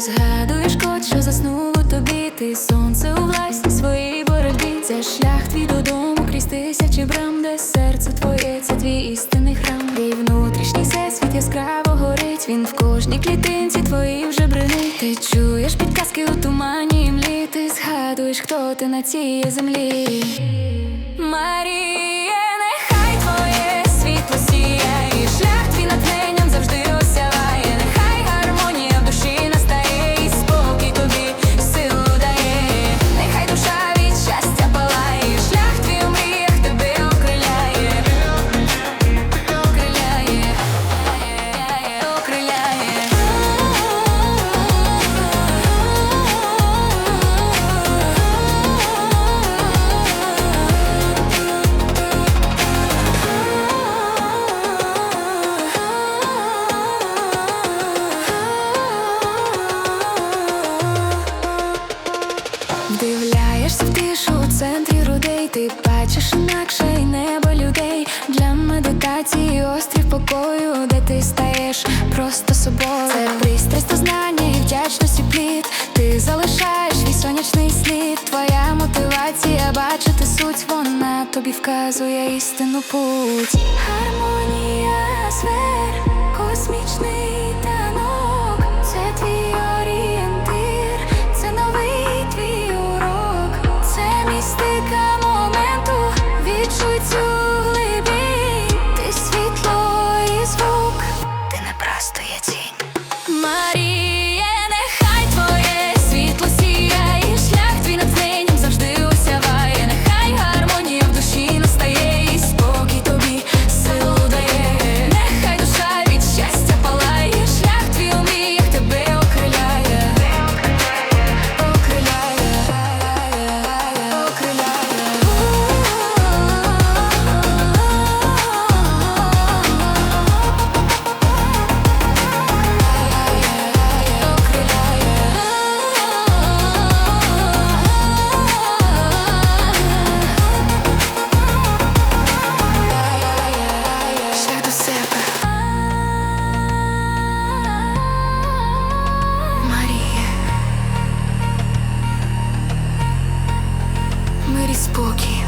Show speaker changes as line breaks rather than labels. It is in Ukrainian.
Згадуєш код, що заснув у тобі, ти сонце у власній своїй боротьбі. Це шлях твій додому крізь тисячі брам, де серце твоє, це твій істинний храм. Твій внутрішній всесвіт яскраво горить. Він в кожній клітинці твоїй вже бринить. Ти чуєш підказки у тумані і млі. Ти згадуєш, хто ти на цій землі. Маріє, Вдивляєшся в тишу у центрі грудей, ти бачиш інакше і небо людей для медитації, острів покою, де ти стаєш просто собою. Це пристрасть до знання і вдячності плід. Ти залишаєш свій сонячний слід. Твоя мотивація бачити суть, вона тобі вказує істину путь. Гармонія spooky.